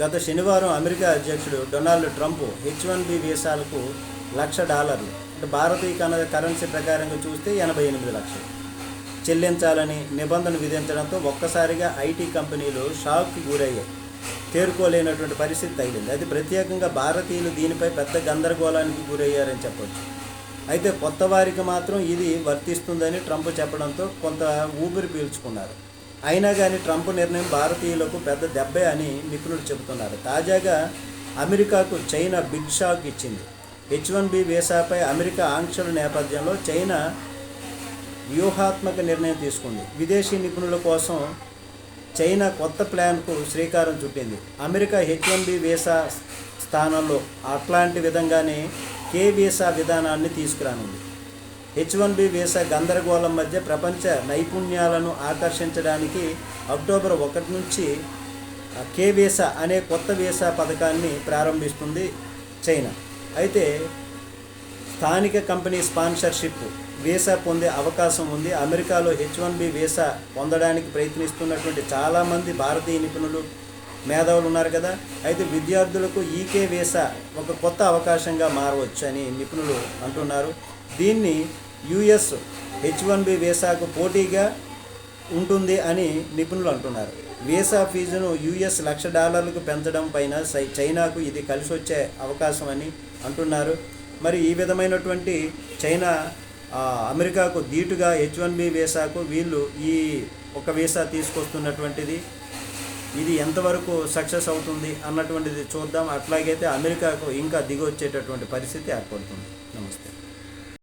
గత శనివారం అమెరికా అధ్యక్షుడు Donald Trump H one B వీసాలకు లక్ష డాలర్లు అంటే భారతీయ కన కరెన్సీ ప్రకారంగా చూస్తే ఎనభై ఎనిమిది లక్షలు. చెల్లించాలని నిబంధన విధించడంతో ఒక్కసారిగా ఐటీ కంపెనీలు షాక్కి గురయ్యాయి. తేరుకోలేనటువంటి పరిస్థితి తగిలింది. అది ప్రత్యేకంగా భారతీయులు దీనిపై పెద్ద గందరగోళానికి గురయ్యారని చెప్పొచ్చు. అయితే కొత్త వారికి మాత్రం ఇది వర్తిస్తుందని ట్రంప్ చెప్పడంతో కొంత ఊపిరి పీల్చుకున్నారు. అయినా కానీ ట్రంప్ నిర్ణయం భారతీయులకు పెద్ద దెబ్బే అని నిపుణులు చెబుతున్నారు. తాజాగా అమెరికాకు చైనా బిగ్ షాక్ ఇచ్చింది. హెచ్ వన్ బి వీసాపై అమెరికా ఆంక్షల నేపథ్యంలో చైనా వ్యూహాత్మక నిర్ణయం తీసుకుంది. విదేశీ నిపుణుల కోసం చైనా కొత్త ప్లాన్కు శ్రీకారం చుట్టింది. America H one B visa స్థానంలో అట్లాంటి విధంగానే కే వీసా విధానాన్ని తీసుకురానుంది. హెచ్ వన్ బి వీసా గందరగోళం మధ్య ప్రపంచ నైపుణ్యాలను ఆకర్షించడానికి అక్టోబర్ ఒకటి నుంచి కే వీసా అనే కొత్త వీసా పథకాన్ని ప్రారంభిస్తుంది చైనా. అయితే స్థానిక కంపెనీ స్పాన్సర్షిప్ వీసా పొందే అవకాశం ఉంది. అమెరికాలో హెచ్ వన్ బి వీసా పొందడానికి ప్రయత్నిస్తున్నటువంటి చాలామంది భారతీయ నిపుణులు మేధావులు ఉన్నారు కదా. అయితే విద్యార్థులకు ఈకే వీసా ఒక కొత్త అవకాశంగా మారవచ్చు అని నిపుణులు అంటున్నారు. దీన్ని యుఎస్ హెచ్ వన్ బి వీసాకు పోటీగా ఉంటుంది అని నిపుణులు అంటున్నారు. వీసా ఫీజును యుఎస్ లక్ష డాలర్లకు పెంచడం పైన చైనాకు ఇది కలిసి వచ్చే అవకాశం అని అంటున్నారు. మరి ఈ విధమైనటువంటి చైనా అమెరికాకు ధీటుగా హెచ్ వన్ బి వీసాకు వీళ్ళు ఈ ఒక వీసా తీసుకొస్తున్నటువంటిది. ఇది ఎంతవరకు సక్సెస్ అవుతుంది అన్నటువంటిది చూద్దాం. అట్లాగైతే అమెరికాకు ఇంకా దిగొచ్చేటటువంటి పరిస్థితి ఏర్పడుతుంది. నమస్తే.